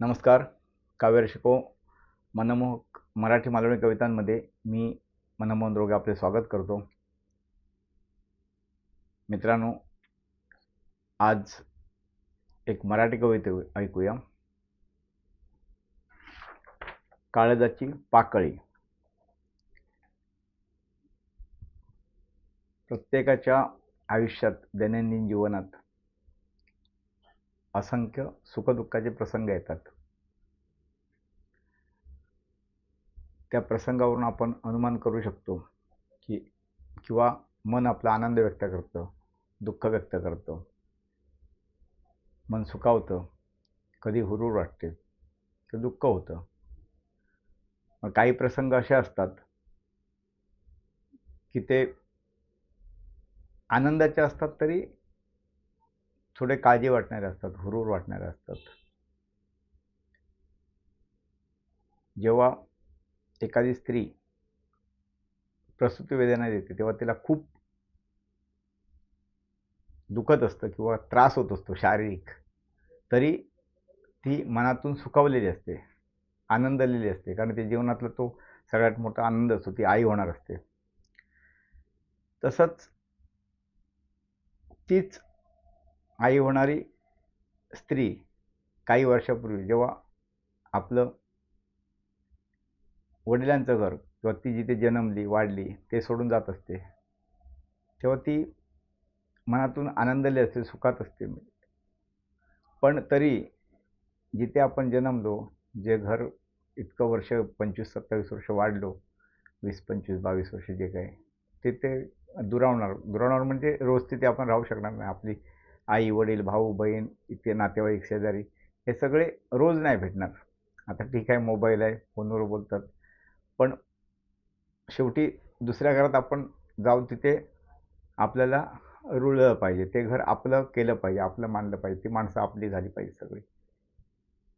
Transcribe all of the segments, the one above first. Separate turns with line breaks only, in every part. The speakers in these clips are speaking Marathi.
नमस्कार काव्य शिको मनमोहक मराठी मालवणी कवितांमध्ये मी मनमोहन रोगे आपले स्वागत करतो. मित्रांनो आज एक मराठी कविते ऐकूया. काळजाची पाकळी. प्रत्येकाच्या आयुष्यात दैनंदिन जीवनात असंख्य सुखदुःखाचे प्रसंग येतात. त्या प्रसंगावरून आपण अनुमान करू शकतो की किंवा मन आपला आनंद व्यक्त करतं दुःख व्यक्त करतं. मन सुखावतं कधी हुरूर वाटते तर दुःख होतं. मग काही प्रसंग असे असतात की ते आनंदाचे असतात तरी थोडे काळजी वाटणारे असतात हुरूर वाटणारे असतात. जेव्हा एखादी स्त्री प्रसूती वेदना देते तेव्हा तिला खूप दुखत असतं किंवा त्रास होत असतो शारीरिक. तरी ती मनातून सुखावलेली असते आनंदलेली असते कारण ते जीवनातला तो सगळ्यात मोठा आनंद असतो ती आई होणार असते. तसंच तीच आई होणारी स्त्री काही वर्षापूर्वी जेव्हा आपलं वडिलांचं घर किंवा ती जिथे जन्मली वाढली ते सोडून जात असते तेव्हा ती मनातून आनंदली असते सुखात असते. पण तरी जिथे आपण जन्मलो जे घर इतकं वर्ष पंचवीस सत्तावीस वर्ष वाढलो वीस पंचवीस बावीस वर्ष जे काही तिथे दुरावणार दुरावणार म्हणजे रोज तिथे आपण राहू शकणार नाही. आपली आई वडील भाऊ बहीण इतके नातेवाईक शेजारी हे सगळे रोज नाही भेटणार. आता ठीक आहे मोबाईल आहे फोनवर बोलतात. पण शेवटी दुसऱ्या घरात आपण जाऊन तिथे आपल्याला रुळलं पाहिजे. ते घर आपलं केलं पाहिजे आपलं मानलं पाहिजे. ती माणसं आपली झाली पाहिजे सगळी.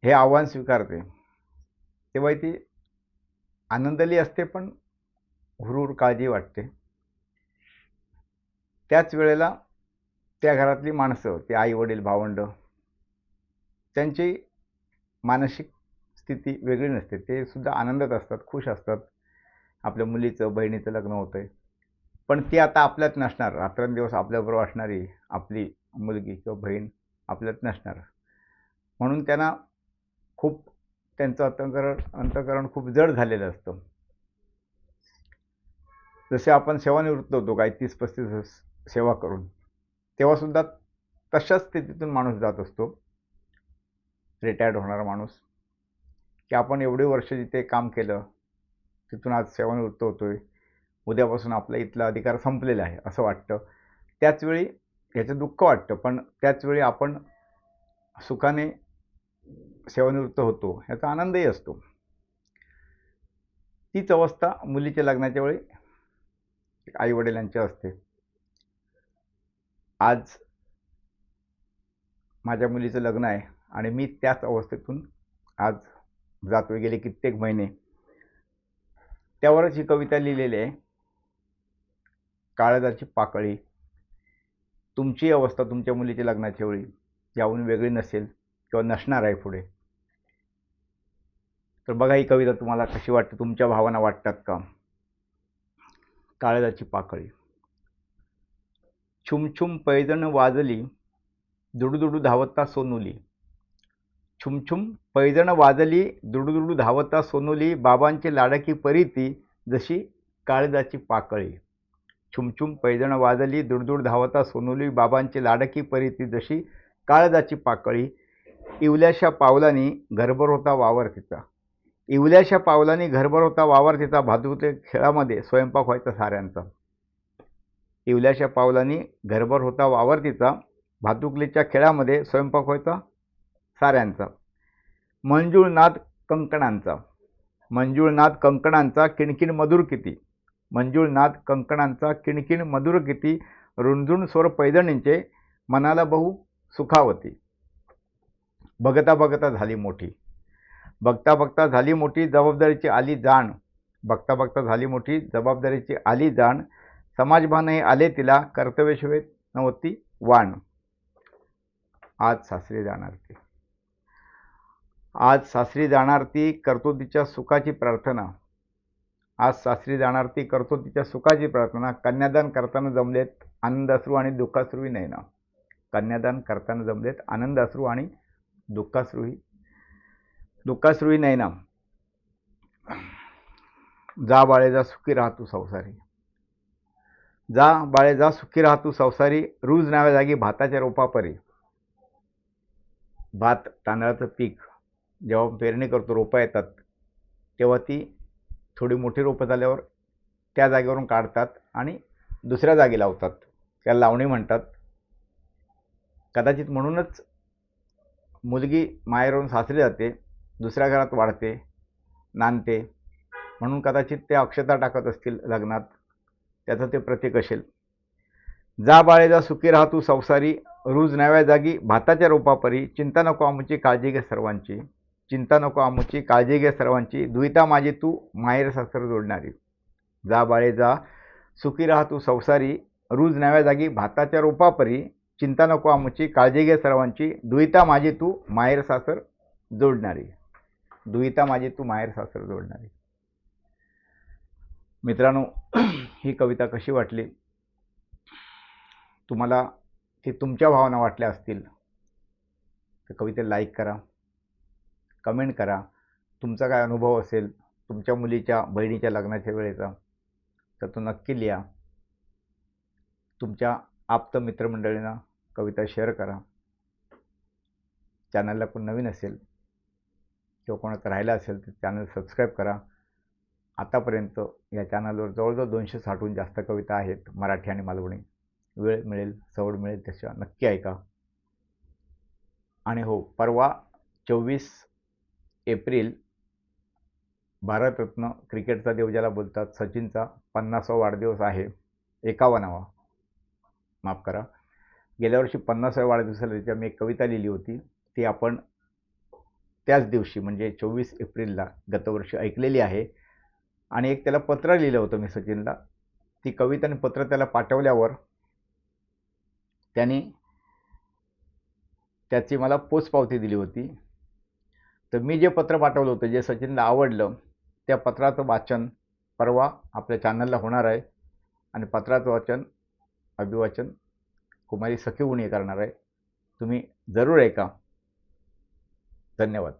हे आव्हान स्वीकारते. तेव्हा ती आनंदली असते पण हुरूर काळजी वाटते. त्याच वेळेला त्या घरातली माणसं ते आई वडील भावंड त्यांची मानसिक स्थिती वेगळी नसते. ते सुद्धा आनंदात असतात खुश असतात. आपल्या मुलीचं बहिणीचं लग्न होतं आहे पण ती आता आपल्यात नसणार. रात्रंदिवस आपल्याबरोबर असणारी आपली मुलगी किंवा बहीण आपल्यात नसणार. म्हणून त्यांना खूप त्यांचं अंतकरण अंतकरण खूप जड झालेलं असतं. जसे आपण सेवानिवृत्त होतो काही तीस पस्तीस सेवा करून. तेव्हासुद्धा तशाच स्थितीतून माणूस जात असतो. रिटायर्ड होणारा माणूस. की आपण एवढे वर्ष जिथे काम केलं तिथून आज सेवानिवृत्त होतो आहे उद्यापासून आपला इथला अधिकार संपलेला आहे असं वाटतं. त्याचवेळी याचं दुःख वाटतं पण त्याचवेळी आपण सुखाने सेवानिवृत्त होतो ह्याचा आनंदही असतो. तीच अवस्था मुलीच्या लग्नाच्या वेळी आई वडिलांची असते. आज माझ्या मुलीचं लग्न आहे आणि मी त्याच अवस्थेतून आज जातो गेले कित्येक महिने. त्यावरच ही कविता लिहिलेली आहे. काळजाची पाकळी. तुमची अवस्था तुमच्या मुलीच्या लग्नाच्या वेळी याहून वेगळी नसेल किंवा नसणार आहे पुढे. तर बघा ही कविता तुम्हाला कशी वाटते तुमच्या भावना वाटतात का? काळजाची पाकळी. छुमछुम पैजण वाजली दुडुदुडू धावता सोनुली. छुमछुम पैजण वाजली दुडुदुडू धावता सोनुली बाबांची लाडकी परीती जशी काळजाची पाकळी. छुमछुम पैजण वाजली दुडदुड धावता सोनुली बाबांची लाडकी परीती जशी काळजाची पाकळी. इवल्याशा पावलांनी घरभर होता वावर तिचा. इवल्याशा पावलांनी घरभर होता वावर तिचा भादुकले खेळामध्ये स्वयंपाक व्हायचा साऱ्यांचा. इवल्याशा पावलांनी घरभर होता वावर तिचा भातुकलीच्या खेळामध्ये स्वयंपाक व्हायचा साऱ्यांचा. मंजूळ नाद कंकणांचा. मंजूळ नाद कंकणांचा किणकिण मधुर किती? मंजूळ नाद कंकणांचा किणकिण मधुर किती? रुणझुण स्वर पैदणींचे मनाला बहु सुखावती. बघता बघता झाली मोठी. बघता बघता झाली मोठी जबाबदारीची आली जाण. बघता बघता झाली मोठी जबाबदारीची आली जाण. समाजभानही आले तिला कर्तव्यशिवाय नव्हती वाण. आज सासरी जाणार ती. आज सासरी जाणार ती करतो तिच्या सुखाची प्रार्थना. आज सासरी जाणार ती करतो तिच्या सुखाची प्रार्थना. कन्यादान करताना जमलेत आनंद अश्रू आणि दुःखासरूही नाही ना कन्यादान करताना जमलेत आनंद अश्रू आणि दुःखासरूही दुःखासरूही नाही ना जा बाळेजा सुखी राहतो संसारी. जा बाळे जा सुखी राहतो संसारी. रूज नाव्या जागी भाताच्या रोपापरी. भात तांदळाचं पीक. जेव्हा पेरणी करतो रोपं येतात. तेव्हा ती थोडी मोठी रोपं झाल्यावर त्या जागेवरून काढतात आणि दुसऱ्या जागी लावतात. त्याला लावणी म्हणतात. कदाचित म्हणूनच मुलगी माहेरून सासरी जाते दुसऱ्या घरात वाढते नांदते. म्हणून कदाचित ते अक्षता टाकत असतील लग्नात. त्याचं ते प्रतीक असेल. जा बाळे जा सुखी राहा तू संसारी रूज नव्या जागी भाताच्या रोपापरी चिंता नको आमची काळजी घे सर्वांची. चिंता नको आमची काळजी घे सर्वांची. दुईता माझी तू माहेर सासर जोडणारी. जा बाळे जा सुखी राहा तू संसारी रूज नव्या जागी भाताच्या रोपापरी चिंता नको आमची काळजी घे सर्वांची. दुईता माझी तू माहेर सासर जोडणारी. दुईता माझी तू माहेर सासर जोडणारी. मित्रांनो ही कविता कशी वाटली? तुम्हाला ती तुमच्या भावना वाटल्या असतील तर कवितेला लाईक करा कमेंट करा. तुमचा काय अनुभव असेल तुमच्या मुलीच्या बहिणीच्या लग्नाच्या वेळेचा तर तो नक्की लिहा. तुमच्या आप्त मित्रमंडळींना कविता शेअर करा. चॅनलला कोण नवीन असेल किंवा कोणाचं राहिलं असेल तर चॅनल सबस्क्राईब करा. आतापर्यंत या चॅनलवर जवळजवळ दोनशे साठहून जास्त कविता आहेत मराठी आणि मालवणी. वेळ मिळेल सवड मिळेल तशा नक्की ऐका. आणि हो परवा चोवीस एप्रिल भारतरत्न क्रिकेटचा देव ज्याला बोलतात सचिनचा पन्नासावा वाढदिवस आहे. एकावन्नावा. माफ करा. गेल्या वर्षी पन्नासाव्या वाढदिवसाला त्याच्या मी एक कविता लिहिली होती. ती आपण त्याच दिवशी म्हणजे चोवीस एप्रिलला गतवर्षी ऐकलेली आहे. आणि एक त्याला पत्र लिहिलं होतं मी सचिनला. ती कविता आणि पत्र त्याला पाठवल्यावर त्यांनी त्याची मला पोचपावती दिली होती. तर मी जे पत्र पाठवलं होतं जे सचिनला आवडलं त्या पत्राचं वाचन परवा आपल्या चॅनलला होणार आहे. आणि पत्राचं वाचन अभिवाचन कुमारी सखी उणी करणार आहे. तुम्ही जरूर ऐका. धन्यवाद.